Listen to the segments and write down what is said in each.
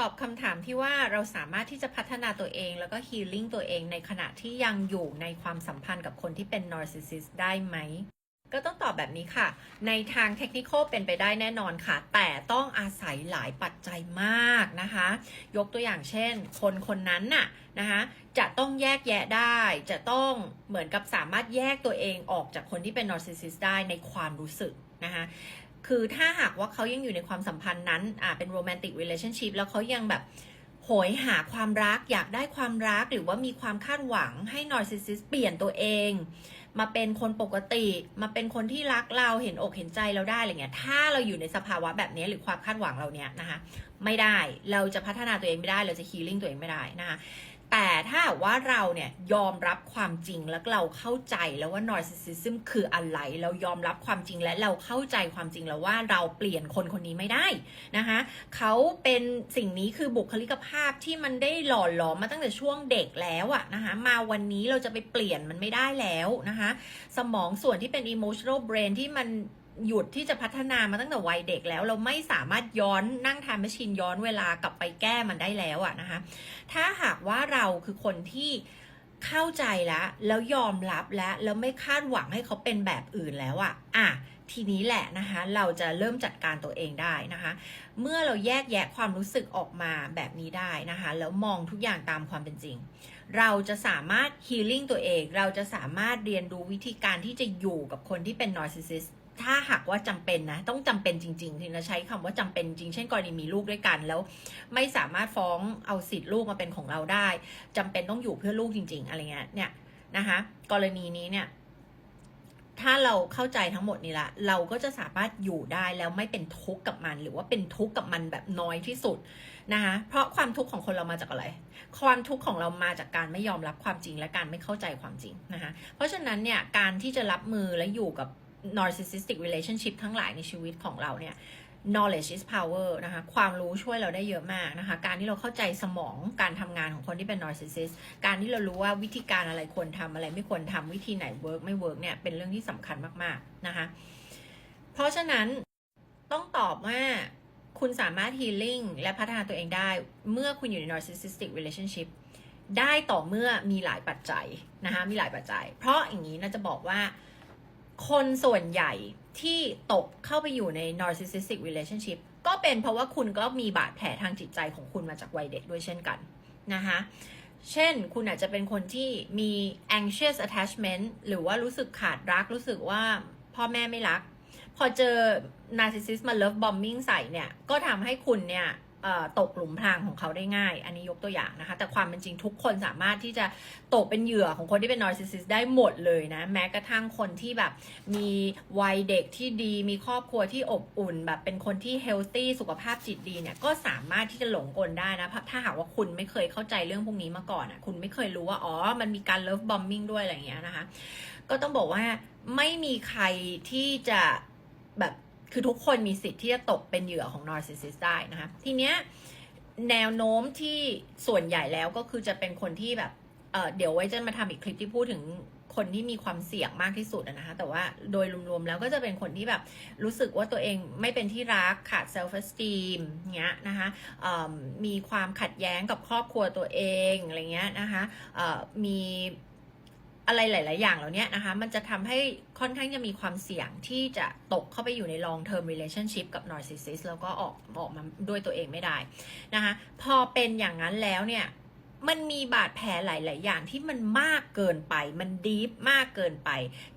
ตอบคำถามที่ว่าเราสามารถที่จะพัฒนาตัวเองแล้วก็ฮีลิ่งตัวเองในขณะที่ยังอยู่ในความสัมพันธ์กับคนที่เป็นนอร์ซิสซิสได้ไหม ก็ต้องตอบแบบนี้ค่ะ ในทางเทคนิคเป็นไปได้แน่นอนค่ะ แต่ต้องอาศัยหลายปัจจัยมากนะคะ ยกตัวอย่างเช่น คนคนนั้นน่ะนะคะจะต้องแยกแยะได้ จะต้องเหมือนกับสามารถแยกตัวเองออกจากคนที่เป็นนอร์ซิสซิสได้ในความรู้สึกนะคะ คือถ้าหากว่าเขายังอยู่ในความสัมพันธ์นั้นอ่าเป็นโรแมนติก relationship แล้วเขายังแบบโหยหาความรักอยากได้ความรักหรือว่ามีความคาดหวังให้นอร์ซิสซิสเปลี่ยนตัวเอง มาเป็นคนปกติ มาเป็นคนที่รักเราเห็นอกเห็นใจเราได้อะไรเงี้ย ถ้าเราอยู่ในสภาวะแบบนี้หรือความคาดหวังเราเนี้ยนะคะ ไม่ได้เราจะพัฒนาตัวเองไม่ได้เราจะฮีลิ่งตัวเองไม่ได้นะคะ แต่ถ้าว่าเราเนี่ยยอมรับความจริงแล้วเราเข้าใจแล้วว่า narcissism คืออะไรเรายอมรับความจริงและเราเข้าใจความจริงแล้วว่าเราเปลี่ยนคนคนนี้ไม่ได้นะคะเขาเป็นสิ่งนี้คือบุคลิกภาพที่มันได้หล่อหลอมมาตั้งแต่ช่วงเด็กแล้วอะนะคะมาวันนี้เราจะไปเปลี่ยนมันไม่ได้แล้วนะคะสมองส่วนที่เป็น emotional brain ที่มัน หยุดที่จะพัฒนามาตั้งแต่วัยเด็กแล้ว เราไม่สามารถย้อนนั่งทำแมชชีนย้อนเวลากลับไปแก้มันได้แล้วอะนะคะ ถ้าหากว่าเราคือคนที่เข้าใจแล้วแล้วยอมรับแล้วแล้วไม่คาดหวังให้เขาเป็นแบบอื่นแล้วอะอะทีนี้แหละนะคะเราจะเริ่มจัดการตัวเองได้นะคะ เมื่อเราแยกแยะความรู้สึกออกมาแบบนี้ได้นะคะแล้วมองทุกอย่างตามความเป็นจริง เราจะสามารถฮีลิ่งตัวเอง เราจะสามารถเรียนรู้วิธีการที่จะอยู่กับคนที่เป็นนอร์ซิสซิส ถ้าหากว่าจำเป็นนะ ต้องจำเป็นจริงๆถึงจะใช้คำว่าจำเป็นจริง เช่นกรณีมีลูกด้วยกันแล้ว ไม่สามารถฟ้องเอาสิทธิ์ลูกมาเป็นของเราได้จำเป็นต้องอยู่เพื่อลูกจริง ๆ อะไรเงี้ยเนี่ยนะคะ กรณีนี้เนี่ย ถ้าเราเข้าใจทั้งหมดนี้ละเราก็จะสามารถอยู่ได้แล้วไม่เป็นทุกข์กับมัน หรือว่าเป็นทุกข์กับมันแบบน้อยที่สุดนะคะเพราะความทุกข์ของคนเรามาจากอะไร ความทุกข์ของเรามาจากการไม่ยอมรับความจริงและการไม่เข้าใจความจริงนะคะเพราะฉะนั้นเนี่ยการที่จะรับมือและอยู่กับ narcissistic relationship ทั้งหลายในชีวิตของเราเนี่ย knowledge is power นะคะ ความรู้ช่วยเราได้เยอะมากนะคะ การที่เราเข้าใจสมองการทำงานของคนที่เป็น narcissist การที่เรารู้ว่าวิธีการอะไรควรทำอะไรไม่ควรทำวิธีไหน work ไม่ work เนี่ย เป็นเรื่องที่สำคัญมาก ๆ นะคะ เพราะฉะนั้นต้องตอบว่าคุณสามารถ healing และพัฒนาตัวเองได้ เมื่อคุณอยู่ใน narcissistic relationship ได้ต่อเมื่อมีหลายปัจจัยนะคะ มีหลายปัจจัย เพราะอย่างนี้นะจะบอกว่า คนส่วนใหญ่ที่ตกเข้าไปอยู่ใน narcissistic relationship ก็เป็นเพราะว่าคุณก็มีบาดแผลทางจิตใจของคุณมาจากวัยเด็กด้วยเช่นกันนะคะเช่น คุณอาจจะเป็นคนที่มี anxious attachment หรือว่ารู้สึกขาดรัก รู้สึกว่าพ่อแม่ไม่รัก พอเจอ narcissist มา love bombing ใส่เนี่ย ก็ทำให้คุณเนี่ย ตกหลุมพรางของเขาได้ง่าย อันนี้ยกตัวอย่างนะคะ แต่ความเป็นจริงทุกคนสามารถที่จะตกเป็นเหยื่อของคนที่เป็น narcissist ได้หมดเลยนะ แม้กระทั่งคนที่แบบมีวัยเด็กที่ดี มีครอบครัวที่อบอุ่น แบบเป็นคนที่ healthy สุขภาพจิตดีเนี่ย ก็สามารถที่จะหลงกลได้นะ ถ้าหากว่าคุณไม่เคยเข้าใจเรื่องพวกนี้มาก่อนอะ คุณไม่เคยรู้ว่า อ๋อ มันมีการ love bombing ด้วยอะไรอย่างเงี้ยนะคะ ก็ต้องบอกว่าไม่มีใครที่จะแบบ คือทุกคนมีสิทธิ์ที่จะตกเป็นเหยื่อของ narcissist ได้นะคะทีเนี้ยแนวโน้มที่ส่วนใหญ่แล้วก็คือจะเป็นคนที่แบบเเดี๋ยวไว้จะมาทำอีกคลิปที่พูดถึงคนที่มีความเสี่ยงมากที่สุดนะคะ แต่ว่าโดยรวมๆแล้วก็จะเป็นคนที่แบบรู้สึกว่าตัวเองไม่เป็นที่รักขาด self esteem เงี้ยนะคะมีความขัดแย้งกับครอบครัวตัวเองอะไรเงี้ยนะคะมี อะไรหลาย ๆ อย่างเหล่านี้นะคะ มันจะทำให้ค่อนข้างจะมีความเสี่ยงที่จะตกเข้าไปอยู่ใน long term relationship กับ narcissist แล้วก็ออกออกมาด้วยตัวเองไม่ได้นะคะ พอเป็นอย่างนั้นแล้วเนี่ย มันมีบาดแผลหลาย ๆ อย่างที่มันมากเกินไป มันดีฟมากเกินไป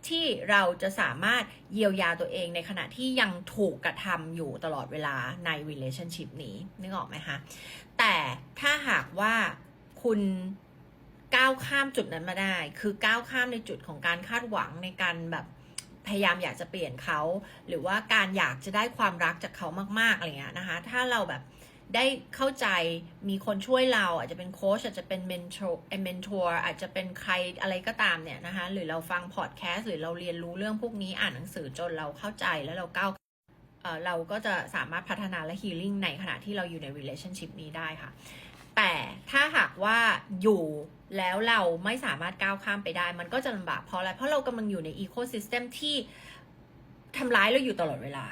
ที่เราจะสามารถเยียวยาตัวเองในขณะที่ยังถูกกระทำอยู่ตลอดเวลาใน relationship นี้นึกออกไหมคะ แต่ถ้าหากว่าคุณ ก้าวข้ามจุดนั้นมาได้ คือก้าวข้ามในจุดของการคาดหวังในการแบบพยายามอยากจะเปลี่ยนเขา หรือว่าการอยากจะได้ความรักจากเขามากๆอะไรเงี้ยนะคะ ถ้าเราแบบได้เข้าใจมีคนช่วยเราอาจจะเป็นโค้ชอาจจะเป็นเมนทอร์เมนทอร์อาจจะเป็นใครอะไรก็ตามเนี่ยนะคะหรือเราฟังพอดแคสต์หรือเราเรียนรู้เรื่องพวกนี้อ่านหนังสือจนเราเข้าใจแล้วเราก้าวเเราก็จะสามารถพัฒนาและฮีลิ่งในขณะที่เราอยู่ใน relationship นี้ได้ค่ะ แต่ถ้าหากว่าอยู่แล้วเราไม่สามารถก้าวข้ามไปได้ มันก็จะลำบากเพราะอะไร เพราะเรากำลังอยู่ในอีโคซิสเต็มที่ทำร้ายเราอยู่ตลอดเวลา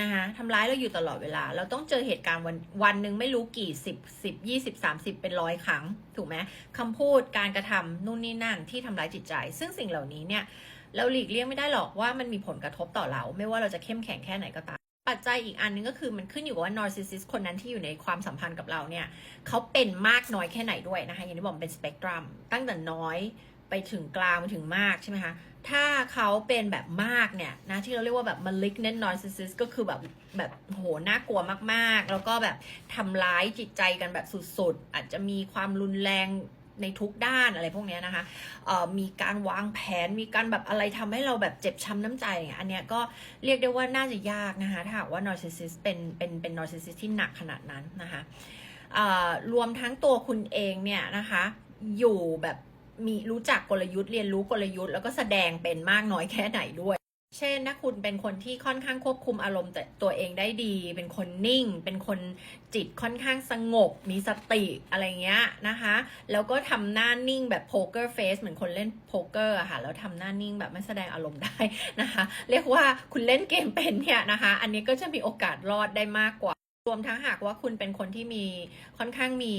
นะคะทำร้ายเราอยู่ตลอดเวลา เราต้องเจอเหตุการณ์วันวันหนึ่งไม่รู้กี่สิบสิบยี่สิบสามสิบเป็นร้อยครั้ง ถูกไหมคำพูดการกระทำนู่นนี่นั่นที่ทำร้ายจิตใจ ซึ่งสิ่งเหล่านี้เนี่ย เราหลีกเลี่ยงไม่ได้หรอกว่ามันมีผลกระทบต่อเรา ไม่ว่าเราจะเข้มแข็งแค่ไหนก็ตาม ปัจจัยอีกอันนึงก็คือมันขึ้นอยู่กับว่า narcissist คนนั้นที่อยู่ในความสัมพันธ์กับเราเนี่ยเขาเป็นมากน้อยแค่ไหนด้วยนะคะอย่างที่บอกเป็นสเปกตรัมตั้งแต่น้อยไปถึงกลางไปถึงมากใช่ไหมคะถ้าเขาเป็นแบบมากเนี่ยนะที่เราเรียกว่าแบบ malignant narcissist ก็คือแบบแบบโหน่ากลัวมากๆ แล้วก็แบบทำร้ายจิตใจกันแบบสุดๆ อาจจะมีความรุนแรง ในทุกด้านอะไรพวกนี้นะคะมีการวางแผนมีการแบบอะไรทำให้เราแบบเจ็บช้ำน้ำใจอย่างเงี้ยอันเนี้ยก็เรียกได้ว่าน่าจะยากนะคะถ้าหากว่า narcissist เป็นเป็นเป็น narcissist ที่หนักขนาดนั้นนะคะรวมทั้งตัวคุณเองเนี่ยนะคะอยู่แบบมีรู้จักกลยุทธ์เรียนรู้กลยุทธ์แล้วก็แสดงเป็นมากน้อยแค่ไหนด้วย เช่นถ้าคุณเป็นคนที่ค่อนข้างควบคุมอารมณ์แต่ตัวเองได้ดี เป็นคนนิ่ง เป็นคนจิตค่อนข้างสงบ มีสติอะไรเงี้ยนะคะ แล้วก็ทำหน้านิ่งแบบโพเกอร์เฟสเหมือนคนเล่นโพเกอร์ค่ะ แล้วทำหน้านิ่งแบบไม่แสดงอารมณ์ได้นะคะ เรียกว่าคุณเล่นเกมเป็นเนี่ยนะคะ อันนี้ก็จะมีโอกาสรอดได้มากกว่ารวมทั้งหากว่าคุณเป็นคนที่มีค่อนข้างมี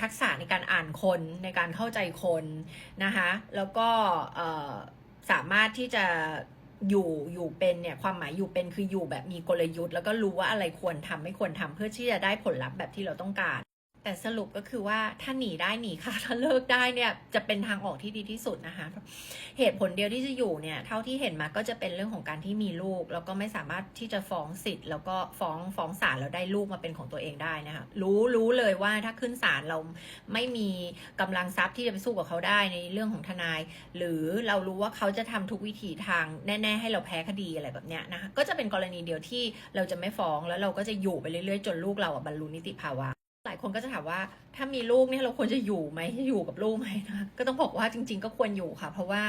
ทักษะในการอ่านคนในการเข้าใจคนนะคะ แล้วก็สามารถที่จะ อยู่อยู่เป็นเนี่ยความหมายอยู่เป็นคืออยู่แบบมีกลยุทธ์ แล้วก็รู้ว่าอะไรควรทำไม่ควรทำเพื่อที่จะได้ผลลัพธ์แบบที่เราต้องการ แต่สรุปก็คือว่าถ้าหนีได้หนีค่ะถ้าเลิกได้เนี่ยจะเป็นทางออกที่ดีที่สุดนะคะ เหตุผลเดียวที่จะอยู่เนี่ยเท่าที่เห็นมาก็จะเป็นเรื่องของการที่มีลูก แล้วก็ไม่สามารถที่จะฟ้องสิทธิ์แล้วก็ฟ้องฟ้องศาลแล้วได้ลูกมาเป็นของตัวเองได้นะคะรู้รู้เลยว่าถ้าขึ้นศาลเราไม่มีกำลังทรัพย์ที่จะไปสู้กับเขาได้ในเรื่องของทนาย หรือเรารู้ว่าเขาจะทำทุกวิถีทางแน่ ๆ ให้เราแพ้คดีอะไรแบบเนี้ยนะคะก็จะเป็นกรณีเดียวที่เราจะไม่ฟ้องแล้วเราก็จะอยู่ไปเรื่อยๆ จนลูกเราอะบรรลุนิติภาวะายคนก็จะถามว่าถ้ามีลูกเนี่ยเราควรจะอยู่ไหมอยู่กับลูกไหมนะก็ต้องบอกว่าจริง ๆ ก็ควรอยู่ค่ะ เพราะว่า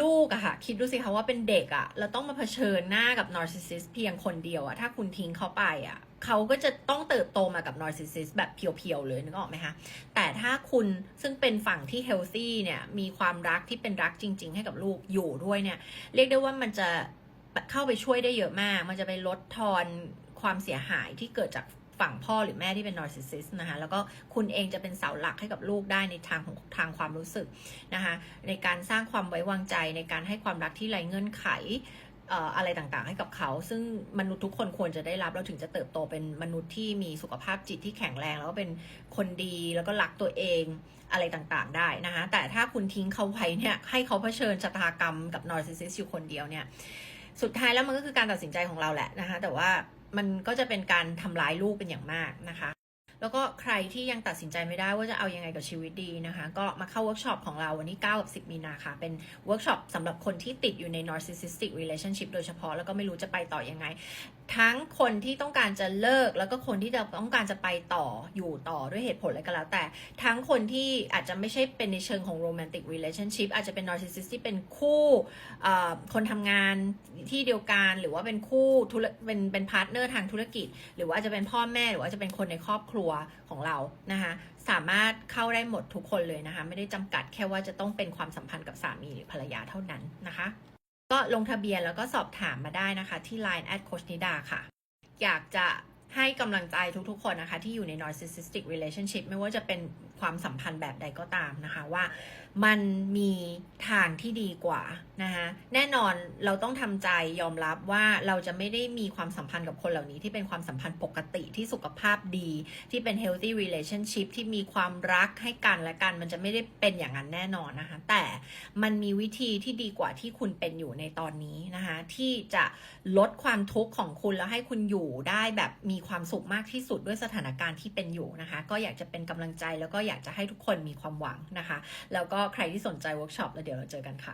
ลูกอะค่ะ คิดดูสิคะว่าเป็นเด็กอะเราต้องมาเผชิญหน้ากับ narcissist เพียงคนเดียวอะถ้าคุณทิ้งเขาไปอะเขาก็จะต้องเติบโตมากับ narcissist แบบเพียวๆเลยนึกออกไหมคะ แต่ถ้าคุณซึ่งเป็นฝั่งที่ healthy เนี่ย มีความรักที่เป็นรักจริง ๆ ให้กับลูกอยู่ด้วยเนี่ย เรียกได้ว่ามันจะเข้าไปช่วยได้เยอะมาก มันจะไปลดทอนความเสียหายที่เกิดจาก ฝั่งพ่อหรือแม่ที่เป็น narcissist นะคะแล้วก็คุณเองจะเป็นเสาหลักให้กับลูกได้ในทางของทางความรู้สึกนะคะในการสร้างความไว้วางใจในการให้ความรักที่ไร้เงื่อนไขอออะไรต่างๆ ให้กับเขา ซึ่งมนุษย์ทุกคนควรจะได้รับเราถึงจะเติบโตเป็นมนุษย์ที่มีสุขภาพจิตที่แข็งแรง แล้วก็เป็นคนดีแล้วก็รักตัวเองอะไรต่างๆ ได้นะคะ แต่ถ้าคุณทิ้งเขาไว้เนี่ยให้เขาเผชิญชะตากรรมกับ narcissist อยู่คนเดียวเนี่ยสุดท้ายแล้วมันก็คือการตัดสินใจของเราแหละนะคะแต่ว่า มันก็จะเป็นการทำร้ายลูกเป็นอย่างมากนะคะ แล้วก็ใครที่ยังตัดสินใจไม่ได้ว่าจะเอายังไงกับชีวิตดีนะคะ ก็มาเข้าเวิร์กช็อปของเราวันที่9กับ10 มีนาค่ะ เป็นเวิร์กช็อปสำหรับคนที่ติดอยู่ใน narcissistic relationship โดยเฉพาะแล้วก็ไม่รู้จะไปต่อยังไงทั้งคนที่ต้องการจะเลิกแล้วก็คนที่จะต้องการจะไปต่ออยู่ต่อด้วยเหตุผลอะไรก็แล้วแต่ ทั้งคนที่อาจจะไม่ใช่เป็นในเชิงของ romantic relationship อาจจะเป็น narcissist ที่เป็นคู่คนทำงานที่เดียวกันหรือว่าเป็นคู่ธุรเป็นเป็นพาร์ทเนอร์ทางธุรกิจ หรือว่าจะเป็นพ่อแม่หรือว่าจะเป็นคนในครอบครัวของเรานะคะสามารถเข้าได้หมดทุกคนเลยนะคะ ไม่ได้จำกัดแค่ว่าจะต้องเป็นความสัมพันธ์กับสามีหรือภรรยาเท่านั้นนะคะ ก็ลงทะเบียนแล้วก็สอบถามมาได้นะคะ ที่ Line แอดโคชนิดาค่ะ อยากจะให้กำลังใจทุกๆคนนะคะ ที่อยู่ใน narcissistic relationship ไม่ว่าจะเป็น ความสัมพันธ์แบบใดก็ตามนะคะว่ามันมีทางที่ดีกว่านะคะแน่นอนเราต้องทำใจยอมรับว่าเราจะไม่ได้มีความสัมพันธ์กับคนเหล่านี้ที่เป็นความสัมพันธ์ปกติที่สุขภาพดี ที่เป็น healthy relationship ที่มีความรักให้กันและกัน มันจะไม่ได้เป็นอย่างนั้นแน่นอนนะคะ แต่มันมีวิธีที่ดีกว่าที่คุณเป็นอยู่ในตอนนี้นะคะที่จะลดความทุกข์ของคุณแล้วให้คุณอยู่ได้แบบมีความสุขมากที่สุดด้วยสถานการณ์ที่เป็นอยู่นะคะ ก็อยากจะเป็นกำลังใจแล้วก็อยากจะให้ทุกคนมีความหวังนะคะ แล้วก็ใครที่สนใจเวิร์กช็อปแล้วเดี๋ยวเราเจอกันค่ะ